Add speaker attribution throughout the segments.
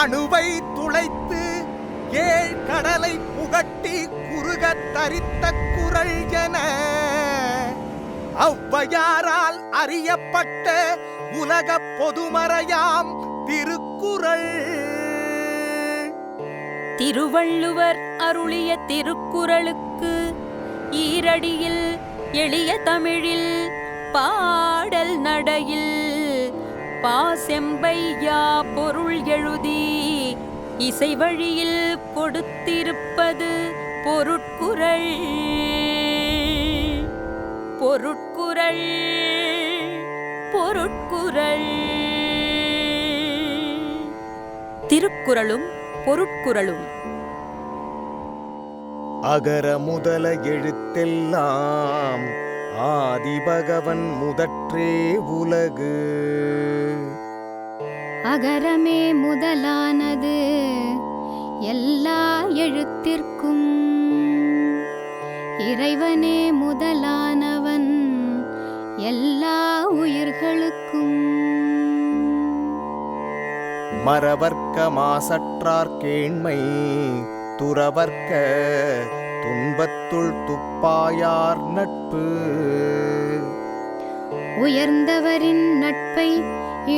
Speaker 1: அணுவை துளைத்து ஏழ் கடலை புகட்டி குறுக தரித்த குரல் என அவ்வையாரால் அறியப்பட்ட உலக பொதுமறையாம் திருக்குறள்
Speaker 2: திருவள்ளுவர் அருளிய திருக்குறளுக்கு ஈரடியில் எளிய தமிழில் பாடல் நடையில் பாசெம்பையா பொருள் எழுதி இசை வழியில் கொடுத்திருப்பது பொருட்குரல் பொருட்குரல் பொருட்குரல் திருக்குறளும் பொருட்குறளும்
Speaker 1: அகர முதல எழுத்தெல்லாம் ஆதிபகவன் முதற்றே உலகு
Speaker 2: அகரமே முதலானது எல்லா எழுத்திற்கும் இறைவனே முதலானவன் எல்லா உயிர்களுக்கும்
Speaker 1: மரவர்க்க மாசற்றார்கேண்மை துறவர்க்க துன்பத்துள் துப்பாயார் நட்பு
Speaker 2: உயர்ந்தவரின் நட்பை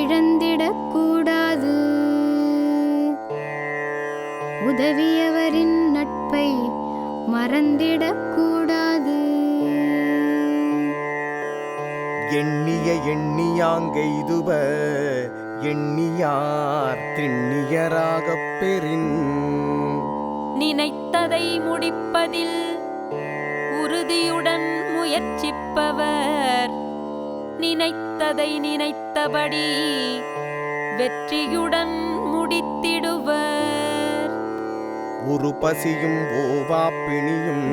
Speaker 2: இழந்திடக்கூடாது உதவியவரின் நட்பை கூடாது
Speaker 1: எண்ணிய எண்ணியாங்கெய்துப எண்ணியார் திண்ணியராகப் பெறின்
Speaker 2: நினைத்த நினைத்ததை முடிப்பதில் உறுதியுடன் முயற்சிப்பவர் நினைத்ததை நினைத்தபடி வெற்றியுடன் முடித்திடுவர்
Speaker 1: ஒரு பசியும் ஓவா பிணியும்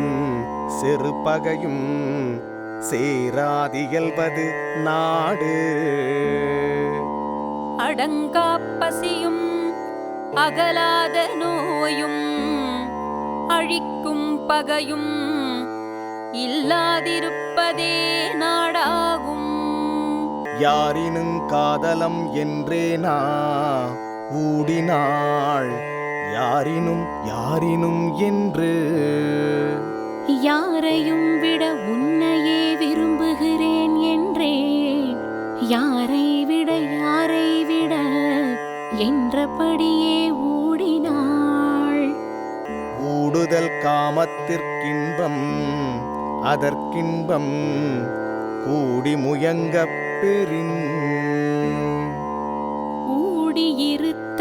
Speaker 1: செருப்பகையும் சேராதியல்வது நாடு
Speaker 2: அடங்கா பசியும் அகலாத நோயும் அழிக்கும் பகையும் இல்லாதிருப்பதே நாடாகும்
Speaker 1: யாரினும் காதலம் என்றே நா ஊடினாள் யாரினும் யாரினும் என்று
Speaker 2: யாரையும் விட உன்னையே விரும்புகிறேன் என்றே யாரை விட யாரை விட என்றபடியே
Speaker 1: கூடுதல் காமத்திற்கின்பம் அதற்கின்பம் கூடி முயங்கப் பெறின்
Speaker 2: கூடியிருத்த